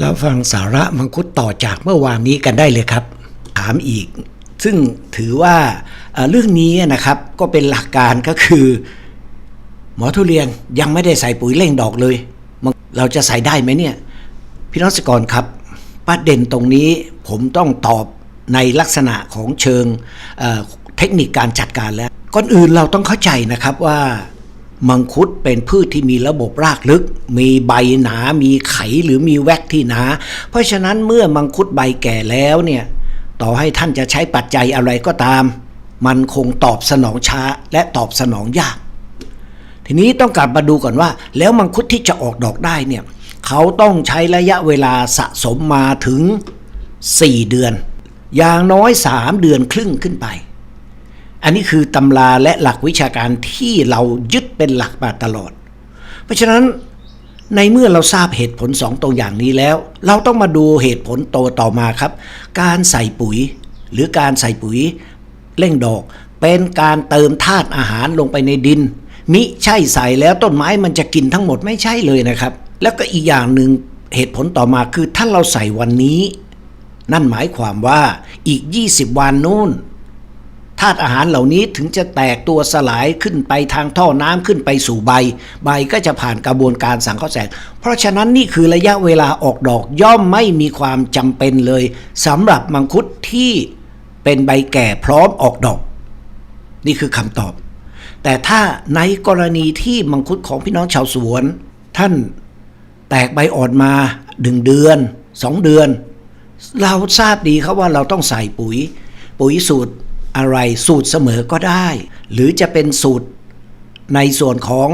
เราฟังสาระมังคุดต่อจากเมื่อวานนี้กันได้เลยครับ ถามอีก ซึ่งถือว่าเรื่องนี้นะครับก็เป็นหลักการก็คือ หมอทุเรียนยังไม่ได้ใส่ปุ๋ยเร่งดอกเลย เราจะใส่ได้ไหมเนี่ย พี่น้องสกรครับประเด็นตรงนี้ผมต้องตอบในลักษณะของเชิงเเทคนิคการจัดการแล้ว ก่อนอื่นเราต้องเข้าใจนะครับว่า มังคุดเป็นพืชที่มีระบบรากลึก มีใบหนา มีไขหรือมีแวกที่หนา เพราะฉะนั้นเมื่อมังคุดใบแก่แล้วเนี่ย ต่อให้ท่านจะใช้ปัจจัยอะไรก็ตาม มันคงตอบสนองช้าและตอบสนองยาก ทีนี้ต้องกลับมาดูก่อนว่า แล้วมังคุดที่จะออกดอกได้เนี่ย เขาต้องใช้ระยะเวลาสะสมมาถึง 4 เดือน อย่างน้อย 3 เดือนครึ่งขึ้นไป อันนี้คือตำราและหลักวิชาการที่เรายึด เป็นหลักมาตลอด เพราะฉะนั้นในเมื่อเราทราบเหตุผลสองตัวอย่างนี้แล้ว เราต้องมาดูเหตุผลโตวต่อมาครับ การใส่ปุ๋ย หรือการใส่ปุ๋ยเร่งดอก เป็นการเติมธาตุอาหารลงไปในดิน มิใช่ใส่แล้วต้นไม้มันจะกินทั้งหมดไม่ใช่เลยนะครับ แล้วก็อีกอย่างหนึ่งเหตุผลต่อมาคือถ้าเราใส่วันนี้ นั่นหมายความว่าอีก 20 วันนู่น ธาตุอาหารเหล่านี้ถึงจะแตกตัวสลายขึ้นไปทางท่อน้ำขึ้นไปสู่ใบ ใบก็จะผ่านกระบวนการสังเคราะห์แสง เพราะฉะนั้นนี่คือระยะเวลาออกดอกย่อมไม่มีความจำเป็นเลยสำหรับมังคุดที่เป็นใบแก่พร้อมออกดอก นี่คือคำตอบ แต่ถ้าในกรณีที่มังคุดของพี่น้องชาวสวน ท่านแตกใบอ่อนมาหนึ่งเดือนสองเดือน เราทราบดีครับว่าเราต้องใส่ปุ๋ย ปุ๋ยสูตร อะไรสูตรเสมอก็ได้ หรือจะเป็นสูตรในส่วนของ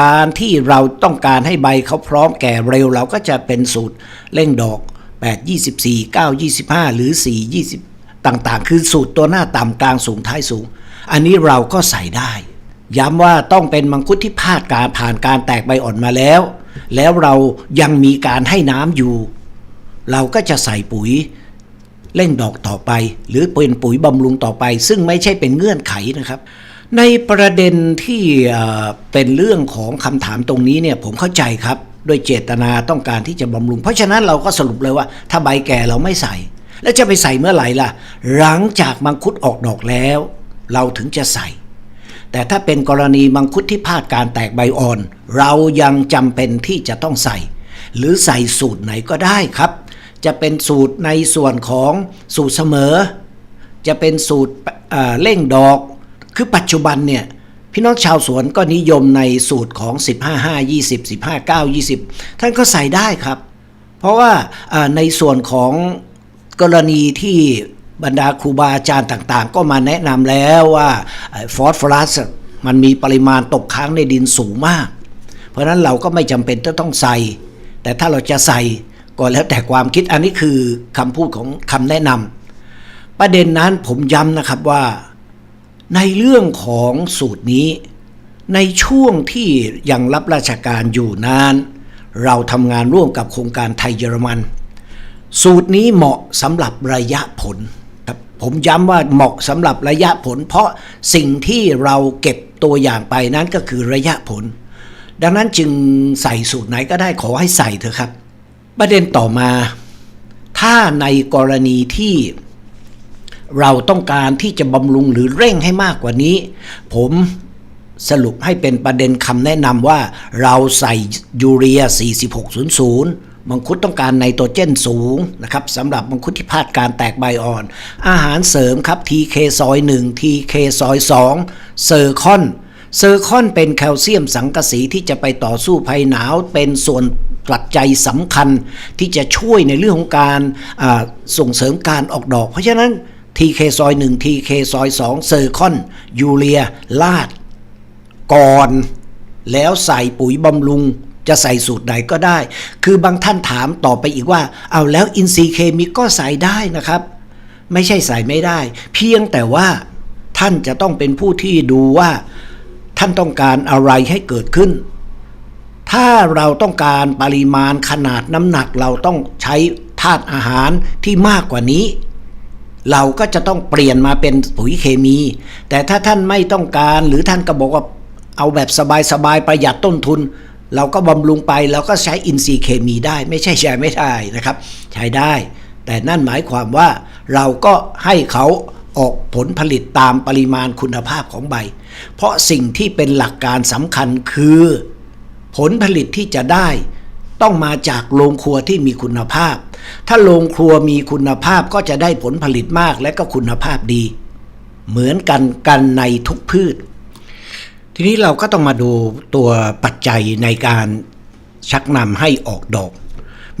การที่เราต้องการให้ใบเขาพร้อมแก่เร็ว เราก็จะเป็นสูตรเร่งดอก 8 24 9 25 หรือ 4 20 ต่างๆ คือสูตรตัวหน้าต่ำกลางสูงท้ายสูง อันนี้เราก็ใส่ได้ ย้ำว่าต้องเป็นมังคุดที่ผ่านการผ่านการแตกใบอ่อนมาแล้ว แล้วเรายังมีการให้น้ำอยู่ เราก็จะใส่ปุ๋ย เร่งดอกต่อไป หรือเป็นปุ๋ยบำรุงต่อไป ซึ่งไม่ใช่เป็นเงื่อนไขนะครับ ในประเด็นที่เป็นเรื่องของคำถามตรงนี้เนี่ยผมเข้าใจครับด้วยเจตนาต้องการที่จะบำรุง เพราะฉะนั้นเราก็สรุปเลยว่าถ้าใบแก่เราไม่ใส่ แล้วจะไปใส่เมื่อไหร่ล่ะ หลังจากมังคุดออกดอกแล้ว เราถึงจะใส่ แต่ถ้าเป็นกรณีมังคุดที่พลาดการแตกใบอ่อน เรายังจำเป็นที่จะต้องใส่ หรือใส่สูตรไหนก็ได้ครับ จะเป็นสูตรในส่วนของสูตรเสมอ จะเป็นสูตรเเร่งดอก คือปัจจุบันเนี่ยพี่น้องชาวสวนก็นิยมในสูตรของ 15 5 20 15 9 20 ท่านก็ใส่ได้ครับ เพราะว่าในส่วนของกรณีที่บรรดาครูบาอาจารย์ต่างๆ ก็มาแนะนำแล้วว่าฟอสฟอรัสมันมีปริมาณตกค้างในดินสูงมาก เพราะนั้นเราก็ไม่จำเป็นจะต้องใส่ แต่ถ้าเราจะใส่ ก็แล้วแต่ความคิดอันนี้คือคำพูดของคำแนะนำประเด็นนั้นผมย้ำนะครับว่า ในเรื่องของสูตรนี้ ในช่วงที่ยังรับราชการอยู่นาน เราทำงานร่วมกับโครงการไทยเยอรมัน สูตรนี้เหมาะสำหรับระยะผลครับผมย้ำว่าเหมาะสำหรับระยะผล เพราะสิ่งที่เราเก็บตัวอย่างไปนั้นก็คือระยะผล ดังนั้นจึงใส่สูตรไหนก็ได้ขอให้ใส่เถอะครับ ประเด็นต่อมา ถ้าในกรณีที่เราต้องการที่จะบำรุงหรือเร่งให้มากกว่านี้ ผมสรุปให้เป็นประเด็นคำแนะนำว่าเราใส่ยูเรีย 4600 มังคุดต้องการไนโตรเจนสูงนะครับสำหรับมังคุดที่พลาดการแตกใบอ่อน อาหารเสริมครับ TK ซอย1 TK ซอย2เซอร์คอน เซอร์คอนเป็นแคลเซียมสังกะสีที่จะไปต่อสู้ภัยหนาว เป็นส่วนปัจจัยสำคัญที่จะช่วยในเรื่องของการส่งเสริมการออกดอก เพราะฉะนั้น TK ซอย1 TK ซอย2เซอร์คอนยูเรียลาด ก่อน แล้วใส่ปุ๋ยบำรุงจะใส่สูตรใดก็ได้ คือบางท่านถามต่อไปอีกว่า เอาแล้วอินทรีย์เคมีก็ใส่ได้นะครับ ไม่ใช่ใส่ไม่ได้ เพียงแต่ว่าท่านจะต้องเป็นผู้ที่ดูว่า ท่านต้องการอะไรให้เกิดขึ้น ถ้าเราต้องการปริมาณขนาดน้ำหนักเราต้องใช้ธาตุอาหารที่มากกว่านี้ เราก็จะต้องเปลี่ยนมาเป็นปุ๋ยเคมี แต่ถ้าท่านไม่ต้องการหรือท่านก็บอกว่าเอาแบบสบายๆประหยัดต้นทุน เราก็บำรุงไปเราก็ใช้อินทรีย์เคมีได้ ไม่ใช่ใช้ไม่ได้นะครับ ใช้ได้ แต่นั่นหมายความว่าเราก็ให้เขา ออกผลผลิตตามปริมาณคุณภาพของใบ เพราะสิ่งที่เป็นหลักการสำคัญคือ ผลผลิตที่จะได้ต้องมาจากโรงครัวที่มีคุณภาพ ถ้าโรงครัวมีคุณภาพก็จะได้ผลผลิตมากและก็คุณภาพดี เหมือนกันกันในทุกพืช ทีนี้เราก็ต้องมาดูตัวปัจจัยในการชักนำให้ออกดอก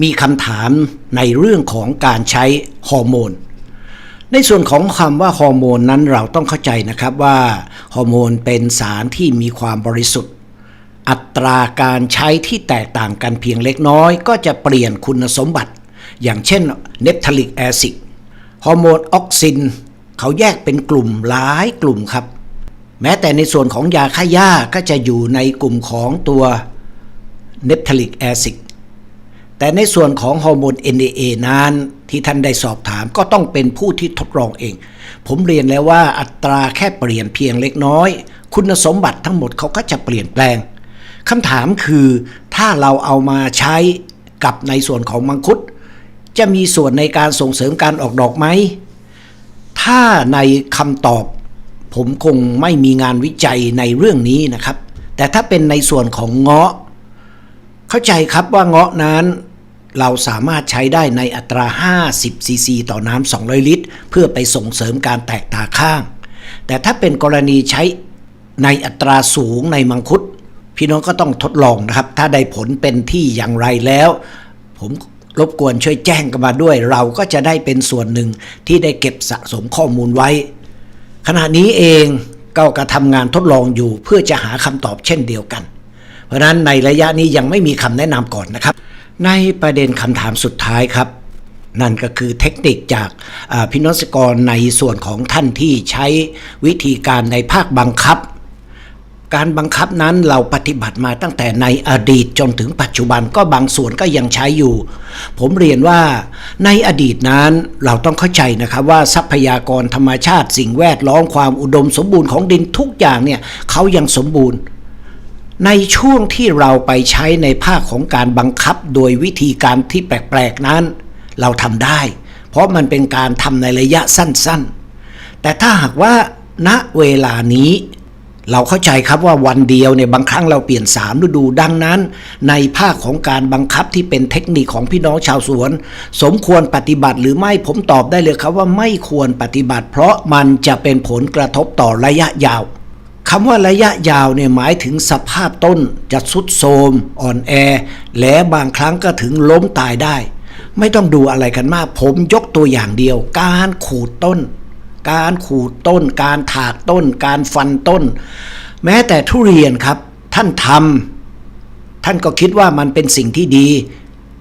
มีคำถามในเรื่องของการใช้ฮอร์โมน ในส่วนของคำว่าฮอร์โมนนั้นเราต้องเข้าใจนะครับว่าฮอร์โมนเป็นสารที่มีความบริสุทธิ์ อัตราการใช้ที่แตกต่างกันเพียงเล็กน้อย ก็จะเปลี่ยนคุณสมบัติ อย่างเช่นเนปทาลิกแอซิดฮอร์โมนออกซิน เขาแยกเป็นกลุ่มหลายกลุ่มครับ แม้แต่ในส่วนของยาฆ่าหญ้าก็จะอยู่ในกลุ่มของตัวเนปทาลิกแอซิด แต่ในส่วนของฮอร์โมน NAA นั้นที่ท่านได้สอบถามก็ต้องเป็นผู้ที่ทดลองเอง ผมเรียนแล้วว่าอัตราแค่เปลี่ยนเพียงเล็กน้อย คุณสมบัติทั้งหมดเขาก็จะเปลี่ยนแปลงคำถามคือถ้าเราเอามาใช้กับในส่วนของมังคุด จะมีส่วนในการส่งเสริมการออกดอกไหม ถ้าในคำตอบ ผมคงไม่มีงานวิจัยในเรื่องนี้นะครับ แต่ถ้าเป็นในส่วนของเงาะ เข้าใจครับว่าเงาะนั้นเราสามารถใช้ได้ในอัตรา 50 ซีซี ต่อน้ำ 200 ลิตร เพื่อไปส่งเสริมการแตกตาข้าง แต่ถ้าเป็นกรณีใช้ในอัตราสูงในมังคุด พี่น้องก็ต้องทดลองนะครับ ถ้าได้ผลเป็นที่อย่างไรแล้ว ผมรบกวนช่วยแจ้งกันมาด้วย เราก็จะได้เป็นส่วนหนึ่งที่ได้เก็บสะสมข้อมูลไว้ ขณะนี้เองก็กระทำงานทดลองอยู่เพื่อจะหาคำตอบเช่นเดียวกัน เพราะนั้นในระยะนี้ยังไม่มีคำแนะนำก่อนนะครับ ในประเด็นคำถามสุดท้ายครับ นั่นก็คือเทคนิคจากพินศกรในส่วนของท่านที่ใช้วิธีการในภาคบังคับ การบังคับนั้นเราปฏิบัติมาตั้งแต่ในอดีตจนถึงปัจจุบันก็บางส่วนก็ยังใช้อยู่ ผมเรียนว่าในอดีตนั้นเราต้องเข้าใจนะครับว่าทรัพยากรธรรมชาติสิ่งแวดล้อมความอุดมสมบูรณ์ของดินทุกอย่างเนี่ยเขายังสมบูรณ์ ในช่วงที่เราไปใช้ในภาคของการบังคับโดยวิธีการที่แปลกๆนั้น เราทำได้ เพราะมันเป็นการทำในระยะสั้นๆ แต่ถ้าหากว่าณเวลานี้ เราเข้าใจครับว่าวันเดียวเนี่ยบางครั้งเราเปลี่ยนสามฤดูดังนั้น ในภาคของการบังคับที่เป็นเทคนิคของพี่น้องชาวสวน สมควรปฏิบัติหรือไม่ผมตอบได้เลยครับว่าไม่ควรปฏิบัติ เพราะมันจะเป็นผลกระทบต่อระยะยาว คำว่าระยะยาวเนี่ยหมายถึงสภาพต้นจะสุดโทรมอ่อนแอ และบางครั้งก็ถึงล้มตายได้ ไม่ต้องดูอะไรกันมาก ผมยกตัวอย่างเดียว การขูดต้น การขูดต้น การถากต้น การฟันต้น แม้แต่ทุเรียนครับ ท่านทำท่านก็คิดว่ามันเป็นสิ่งที่ดี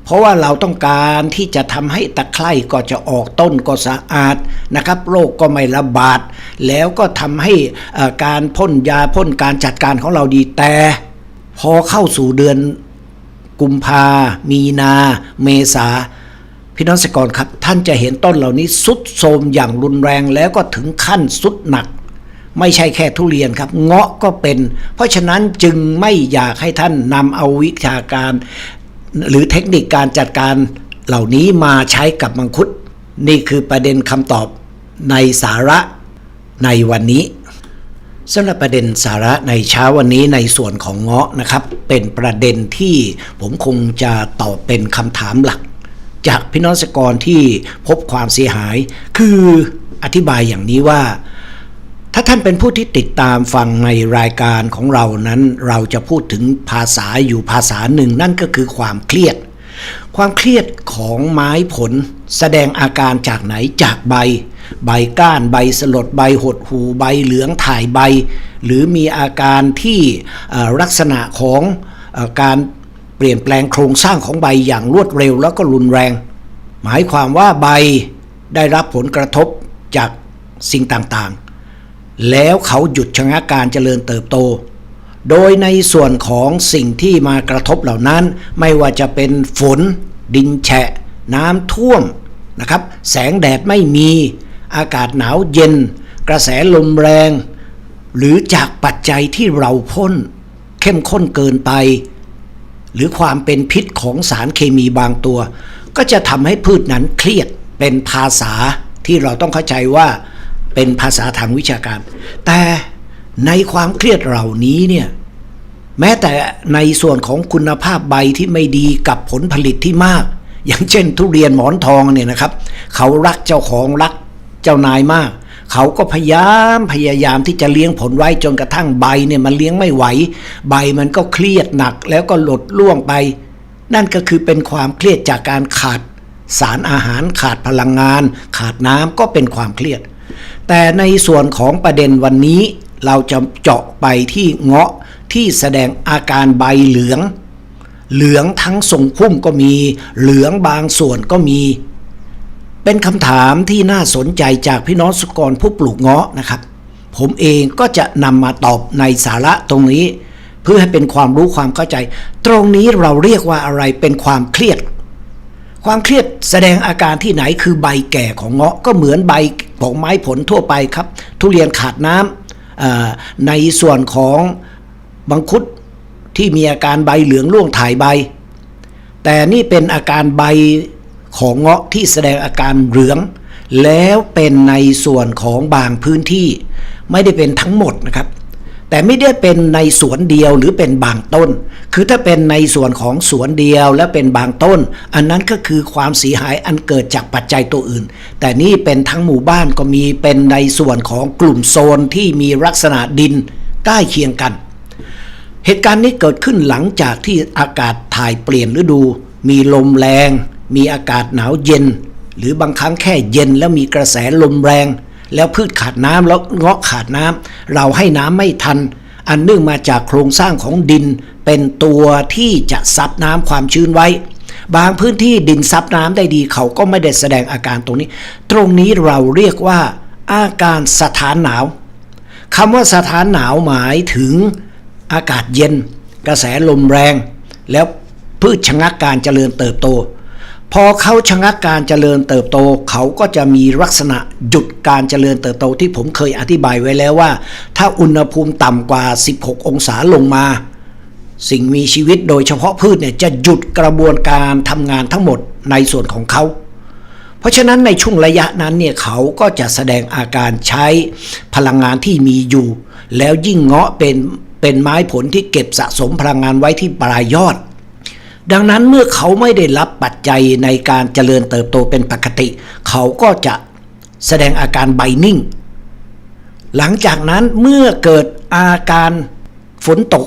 เพราะว่าเราต้องการที่จะทำให้ตะไคร่ก็จะออกต้นก็สะอาดนะครับ โรคก็ไม่ระบาด แล้วก็ทำให้การพ่นยาพ่นการจัดการของเราดีแต่ พอเข้าสู่เดือนกุมภา มีนา เมษาพี่น้องเกษตรกรครับ ท่านจะเห็นต้นเหล่านี้สุดโทมอย่างรุนแรงแล้วก็ถึงขั้นสุดหนัก ไม่ใช่แค่ทุเรียนครับ เงาะก็เป็น เพราะฉะนั้นจึงไม่อยากให้ท่านนำเอาวิชาการ หรือเทคนิคการจัดการเหล่านี้มาใช้กับมังคุด นี่คือประเด็นคำตอบในสาระในวันนี้สำหรับประเด็นสาระในเช้าวันนี้ในส่วนของเงาะนะครับ เป็นประเด็นที่ผมคงจะตอบเป็นคำถามหลัก จากพี่น้องเกษตรกรที่พบความเสียหาย คืออธิบายอย่างนี้ว่า ถ้าท่านเป็นผู้ที่ติดตามฟังในรายการของเรานั้น เราจะพูดถึงภาษาอยู่ภาษาหนึ่งนั่นก็คือความเครียด ความเครียดของไม้ผล แสดงอาการจากไหนจากใบ ใบก้านใบสลดใบหดหูใบเหลืองถ่ายใบ หรือมีอาการที่ลักษณะของอการเปลี่ยนแปลงโครงสร้างของใบอย่างรวดเร็วแล้วก็รุนแรง หมายความว่าใบได้รับผลกระทบจากสิ่งต่าง แล้วเขาหยุดชะงักการเจริญเติบโต โดยในส่วนของสิ่งที่มากระทบเหล่านั้นไม่ว่าจะเป็นฝน ดินแฉะ น้ำท่วมนะครับ แสงแดดไม่มี อากาศหนาวเย็น กระแสลมแรง หรือจากปัจจัยที่เราพ่นเข้มข้นเกินไป หรือความเป็นพิษของสารเคมีบางตัว ก็จะทำให้พืชนั้นเครียดเป็นภาษาที่เราต้องเข้าใจว่า เป็นภาษาทางวิชาการ แต่ในความเครียดเหล่านี้เนี่ยแม้แต่ในส่วนของคุณภาพใบที่ไม่ดีกับผลผลิตที่มาก อย่างเช่น ทุเรียนหมอนทองเนี่ยนะครับ เขารักเจ้าของรักเจ้านายมาก เขาก็พยายามพยายามที่จะเลี้ยงผลไว้จนกระทั่งใบเนี่ยมันเลี้ยงไม่ไหว ใบมันก็เครียดหนักแล้วก็หลดล่วงไป นั่นก็คือเป็นความเครียดจากการขาดสารอาหารขาดพลังงาน ขาดน้ำก็เป็นความเครียด แต่ในส่วนของประเด็นวันนี้เราจะเจาะไปที่เงาะที่แสดงอาการใบเหลือง เหลืองทั้งทรงพุ่มก็มี เหลืองบางส่วนก็มี เป็นคำถามที่น่าสนใจจากพี่น้องสุกรผู้ปลูกเงาะนะครับ ผมเองก็จะนำมาตอบในสาระตรงนี้ เพื่อให้เป็นความรู้ความเข้าใจ ตรงนี้เราเรียกว่าอะไรเป็นความเครียด ความเครียดแสดงอาการที่ไหนคือใบแก่ของเงาะก็เหมือนใบของไม้ผลทั่วไปครับ ทุเรียนขาดน้ำในส่วนของบังคุดที่มีอาการใบเหลืองร่วงถ่ายใบ แต่นี่เป็นอาการใบของเงาะที่แสดงอาการเหลือง แล้วเป็นในส่วนของบางพื้นที่ ไม่ได้เป็นทั้งหมดนะครับ แต่ไม่ได้เป็นในสวนเดียวหรือเป็นบางต้น คือถ้าเป็นในส่วนของสวนเดียวและเป็นบางต้น อันนั้นก็คือความเสียหายอันเกิดจากปัจจัยตัวอื่น แต่นี่เป็นทั้งหมู่บ้านก็มีเป็นในส่วนของกลุ่มโซนที่มีลักษณะดินใกล้เคียงกัน เหตุการณ์นี้เกิดขึ้นหลังจากที่อากาศถ่ายเปลี่ยนฤดู มีลมแรง มีอากาศหนาวเย็น หรือบางครั้งแค่เย็นแล้วมีกระแสลมแรง แล้วพืชขาดน้ำแล้วเงาะขาดน้ำเราให้น้ำไม่ทัน อันเนื่องมาจากโครงสร้างของดิน เป็นตัวที่จะซับน้ำความชื้นไว้ บางพื้นที่ดินซับน้ำได้ดีเขาก็ไม่ได้แสดงอาการตรงนี้ ตรงนี้เราเรียกว่า อาการสถานหนาวคำว่าสถานหนาวหมายถึงอากาศเย็น กระแสลมแรง แล้วพืชชะงักการเจริญเติบโต พอเขาชะงักการเจริญเติบโต เขาก็จะมีลักษณะหยุดการเจริญเติบโตที่ผมเคยอธิบายไว้แล้วว่า ถ้าอุณหภูมิต่ำกว่า 16 องศาลงมา สิ่งมีชีวิตโดยเฉพาะพืชเนี่ยจะหยุดกระบวนการทำงานทั้งหมดในส่วนของเขา เพราะฉะนั้นในช่วงระยะนั้นเนี่ยเขาก็จะแสดงอาการใช้พลังงานที่มีอยู่ แล้วยิ่งเงาะเป็นเป็นไม้ผลที่เก็บสะสมพลังงานไว้ที่ปลายยอด ดังนั้นเมื่อเขาไม่ได้รับปัจจัยในการเจริญเติบโตเป็นปกติ เขาก็จะแสดงอาการใบนิ่ง หลังจากนั้นเมื่อเกิดอาการฝนตก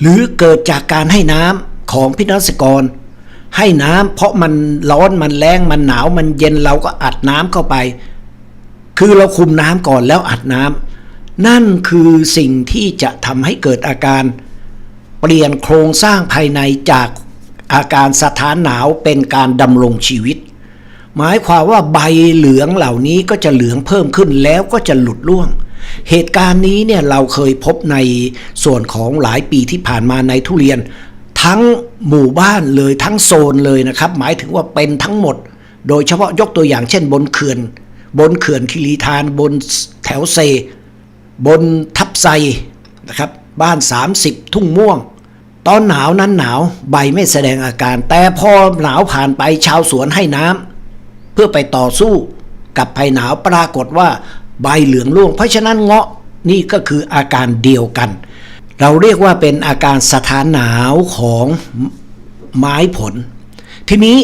หรือเกิดจากการให้น้ำของพินัสกร ให้น้ำเพราะมันร้อนมันแรงมันหนาวมันเย็นเราก็อัดน้ำเข้าไป คือเราคุมน้ำก่อนแล้วอัดน้ำนั่นคือสิ่งที่จะทำให้เกิดอาการเปลี่ยนโครงสร้างภายในจาก อาการสถานหนาวเป็นการดำรงชีวิต หมายความว่าใบเหลืองเหล่านี้ก็จะเหลืองเพิ่มขึ้นแล้วก็จะหลุดร่วง เหตุการณ์นี้เนี่ยเราเคยพบในส่วนของหลายปีที่ผ่านมาในทุเรียน ทั้งหมู่บ้านเลยทั้งโซนเลยนะครับ หมายถึงว่าเป็นทั้งหมด โดยเฉพาะยกตัวอย่างเช่นบนเขื่อน บนเขื่อนคิริทานบนแถวเซ บนทับไซนะครับบ้าน 30 ทุ่งม่วง ตอนหนาวนั้นหนาวใบไม่แสดงอาการ แต่พอหนาวผ่านไปชาวสวนให้น้ำเพื่อไปต่อสู้กับภัยหนาวปรากฏว่าใบเหลืองร่วง เพราะฉะนั้นเงาะนี่ก็คืออาการเดียวกัน เราเรียกว่าเป็นอาการสถานหนาวของไม้ผล ทีนี้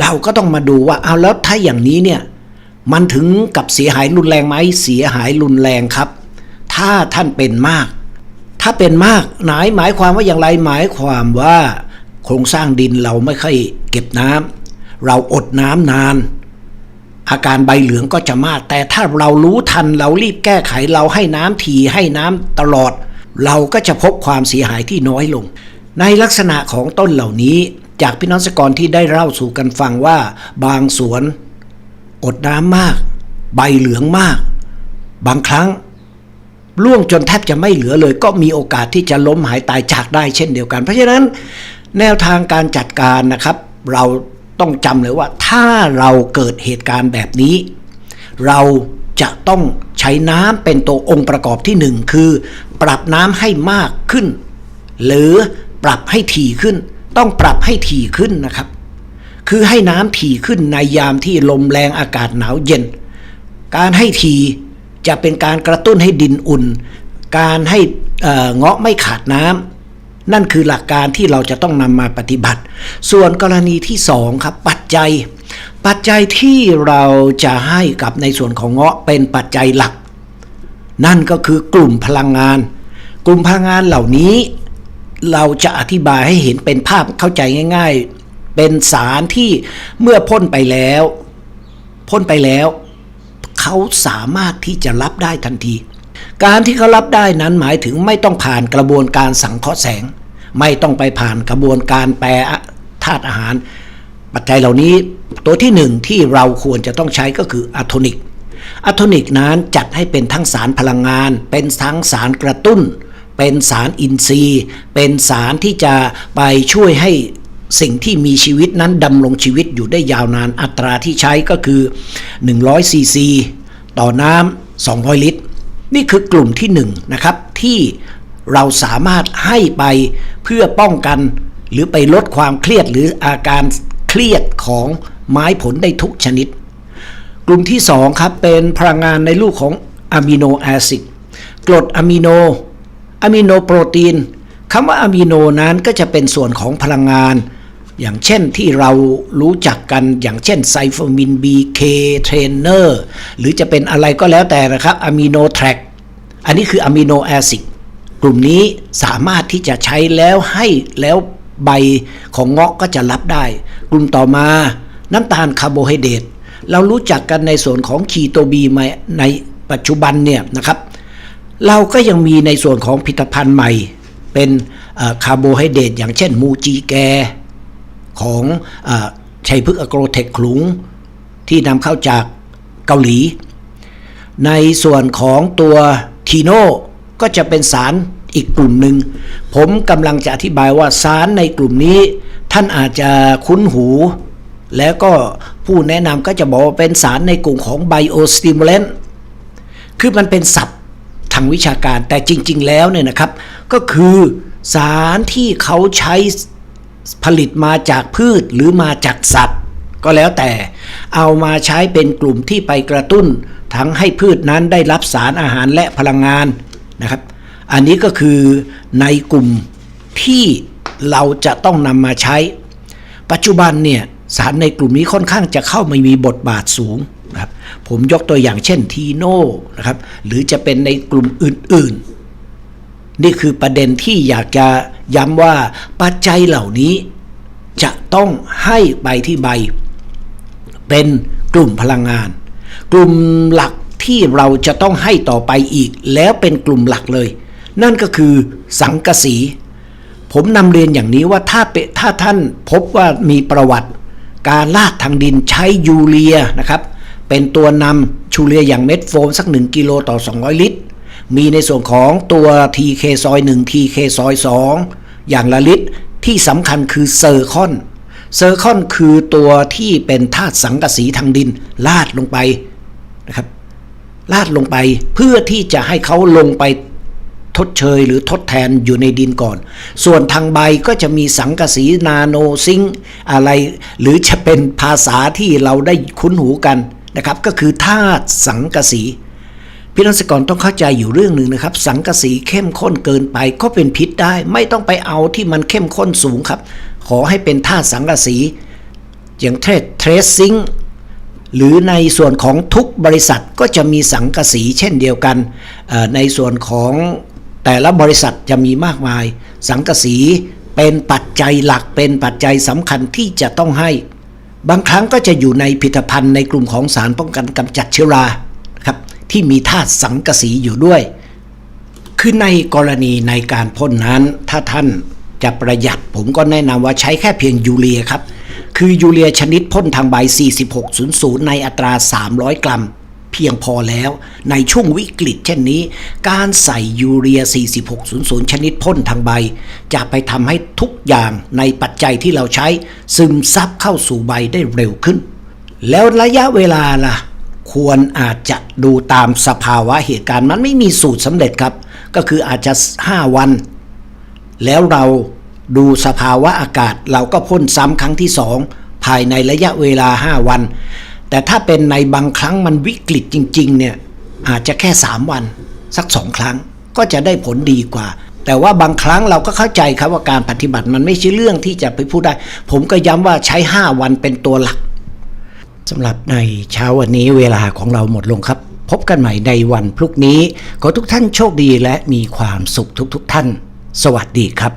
เราก็ต้องมาดูว่าเอาแล้วถ้าอย่างนี้เนี่ยมันถึงกับเสียหายรุนแรงไหมเสียหายรุนแรงครับ ถ้าท่านเป็นมาก ถ้าเป็นมากหมายหมายความว่าอย่างไรหมายความว่า โครงสร้างดินเราไม่ค่อยเก็บน้ำเราอดน้ำนาน อาการใบเหลืองก็จะมาก แต่ถ้าเรารู้ทันเรารีบแก้ไขเราให้น้ำทีให้น้ำตลอด เราก็จะพบความเสียหายที่น้อยลง ในลักษณะของต้นเหล่านี้ จากพี่น้องเกรกรที่ได้เล่าสู่กันฟังว่า บางสวน อดน้ำมาก ใบเหลืองมาก บางครั้ง ร่วงจนแทบจะไม่เหลือเลย ก็มีโอกาสที่จะล้มหายตายจากได้เช่นเดียวกัน เพราะฉะนั้นแนวทางการจัดการนะครับ เราต้องจำเลยว่าถ้าเราเกิดเหตุการณ์แบบนี้ เราจะต้องใช้น้ำเป็นตัวองค์ประกอบที่หนึ่งคือ ปรับน้ำให้มากขึ้น หรือปรับให้ถี่ขึ้น ต้องปรับให้ถี่ขึ้นนะครับ คือให้น้ำถี่ขึ้นในยามที่ลมแรงอากาศหนาวเย็น การให้ที จะเป็นการกระตุ้นให้ดินอุ่น การให้เงาะไม่ขาดน้ำนั่นคือหลักการที่เราจะต้องนำมาปฏิบัติ ส่วนกรณีที่สองครับปัจจัย ปัจจัยที่เราจะให้กับในส่วนของเงาะเป็นปัจจัยหลัก นั่นก็คือกลุ่มพลังงาน กลุ่มพลังงานเหล่านี้ เราจะอธิบายให้เห็นเป็นภาพเข้าใจง่าย ๆ เป็นสารที่เมื่อพ่นไปแล้ว พ่นไปแล้ว เขาสามารถที่จะรับได้ทันที การที่เขารับได้นั้นหมายถึงไม่ต้องผ่านกระบวนการสังเคราะห์แสง ไม่ต้องไปผ่านกระบวนการแปรธาตุอาหาร ปัจจัยเหล่านี้ตัวที่หนึ่งที่เราควรจะต้องใช้ก็คืออะโทนิกอะโทนิกนั้นจัดให้เป็นทั้งสารพลังงาน เป็นทั้งสารกระตุ้น เป็นสารอินทรีย์ เป็นสารที่จะไปช่วยให้ สิ่งที่มีชีวิตนั้นดำรงชีวิตอยู่ได้ยาวนานอัตราที่ใช้ก็คือ100ซีซีต่อน้ำ200 ลิตร นี่คือกลุ่มที่1นะครับที่เราสามารถให้ไปเพื่อป้องกัน หรือไปลดความเครียดหรืออาการเครียดของไม้ผลได้ทุกชนิด กลุ่มที่2ครับเป็นพลังงานในรูปของอะมิโนแอซิดกรดอะมิโนอะมิโนโปรตีนคำว่าอะมิโนนั้นก็จะเป็นส่วนของพลังงาน อย่างเช่นที่เรารู้จักกันอย่างเช่นไซโฟมิน BK เทรนเนอร์หรือจะเป็นอะไรก็แล้วแต่นะครับอะมิโนแทร็กอันนี้คืออะมิโนแอซิดกลุ่มนี้สามารถที่จะใช้แล้วให้แล้วใบของเงาะก็จะรับได้ กลุ่มต่อมาน้ำตาลคาร์โบไฮเดรตเรารู้จักกันในส่วนของคีโตบีมาในปัจจุบันเนี่ยนะครับ เราก็ยังมีในส่วนของผลิตภัณฑ์ใหม่ เป็นคาร์โบไฮเดรตอย่างเช่นมูจีแก ของอชัยพฤกษ์อโกรเทคขลุง ที่นำเข้าจากเกาหลี ในส่วนของตัวทีโน่ก็จะเป็นสารอีกกลุ่มหนึ่ง ผมกำลังจะอธิบายว่าสารในกลุ่มนี้ ท่านอาจจะคุ้นหู แล้วก็ผู้แนะนำก็จะบอกว่าเป็นสารในกลุ่มของไบโอสติมูเลนคือมันเป็นศัพท์ทางวิชาการแต่จริง ๆ แล้วเนี่ยนะครับ ก็คือสารที่เขาใช้ ผลิตมาจากพืชหรือมาจากสัตว์ ก็แล้วแต่ เอามาใช้เป็นกลุ่มที่ไปกระตุ้น ทั้งให้พืชนั้นได้รับสารอาหารและพลังงานนะครับ อันนี้ก็คือในกลุ่มที่เราจะต้องนำมาใช้ ปัจจุบันเนี่ยสารในกลุ่มนี้ค่อนข้างจะเข้ามามีบทบาทสูงนะครับผมยกตัวอย่างเช่นทีโน่นะครับหรือจะเป็นในกลุ่มอื่นๆ นี่คือประเด็นที่อยากจะย้ำว่าปัจจัยเหล่านี้ จะต้องให้ใบที่ใบ เป็นกลุ่มพลังงาน กลุ่มหลักที่เราจะต้องให้ต่อไปอีก แล้วเป็นกลุ่มหลักเลย นั่นก็คือสังกะสี ผมนำเรียนอย่างนี้ว่าถ้าเปถ้าท่านพบว่ามีประวัติ การลาดทางดินใช้ยูเรียนะครับ เป็นตัวนำชูเรียอย่างเม็ดโฟมสัก 1 กิโลต่อ 200 ลิตร มีในส่วนของตัว TK ซอย1 TK ซอย2 อย่างละลิตรที่สำคัญคือเซอร์คอนเซอร์คอนคือตัวที่เป็นธาตุสังกะสีทางดินลาดลงไปนะครับลาดลงไปเพื่อที่จะให้เขาลงไปทดเชยหรือทดแทนอยู่ในดินก่อน ส่วนทางใบก็จะมีสังกะสีนาโนซิงอะไร หรือจะเป็นภาษาที่เราได้คุ้นหูกันนะครับ ก็คือธาตุสังกะสี พี่นักษกรต้องเข้าใจอยู่เรื่องหนึ่งนะครับ สังกะสีเข้มข้นเกินไปก็เป็นพิษได้ ไม่ต้องไปเอาที่มันเข้มข้นสูงครับ ขอให้เป็นธาตุสังกะสี อย่างเทรดเทรสซิงหรือในส่วนของทุกบริษัทก็จะมีสังกะสีเช่นเดียวกัน ในส่วนของแต่ละบริษัทจะมีมากมาย สังกะสีเป็นปัจจัยหลักเป็นปัจจัยสำคัญที่จะต้องให้ บางครั้งก็จะอยู่ในผลิตภัณฑ์ในกลุ่มของสารป้องกันกำจัดเชื้อรา ที่มีธาตุสังกะสีอยู่ด้วย คือในกรณีในการพ่นนั้น ถ้าท่านจะประหยัดผมก็แนะนำว่าใช้แค่เพียงยูเรียครับ คือยูเรียชนิดพ่นทางใบ 4600 ในอัตรา 300 กรัม เพียงพอแล้ว ในช่วงวิกฤตเช่นนี้ การใส่ยูเรีย 4600 ชนิดพ่นทางใบ จะไปทำให้ทุกอย่างในปัจจัยที่เราใช้ซึมซับเข้าสู่ใบได้เร็วขึ้น แล้วระยะเวลาล่ะ ควรอาจจะดูตามสภาวะเหตุการณ์มันไม่มีสูตรสำเร็จครับ ก็คืออาจจะ 5 วัน แล้วเราดูสภาวะอากาศ เราก็พ่นซ้ำครั้งที่สองภายในระยะเวลา 5 วัน แต่ถ้าเป็นในบางครั้งมันวิกฤตจริง ๆ เนี่ย อาจจะแค่ 3 วันสักสองครั้งก็จะได้ผลดีกว่า แต่ว่าบางครั้งเราก็เข้าใจครับว่าการปฏิบัติมันไม่ใช่เรื่องที่จะไปพูดได้ ผมก็ย้ำว่าใช้ 5 วันเป็นตัวหลัก สำหรับในเช้าวันนี้เวลาของเราหมดลงครับ พบกันใหม่ในวันพรุ่งนี้ ขอทุกท่านโชคดีและมีความสุขทุกๆทท่าน สวัสดีครับ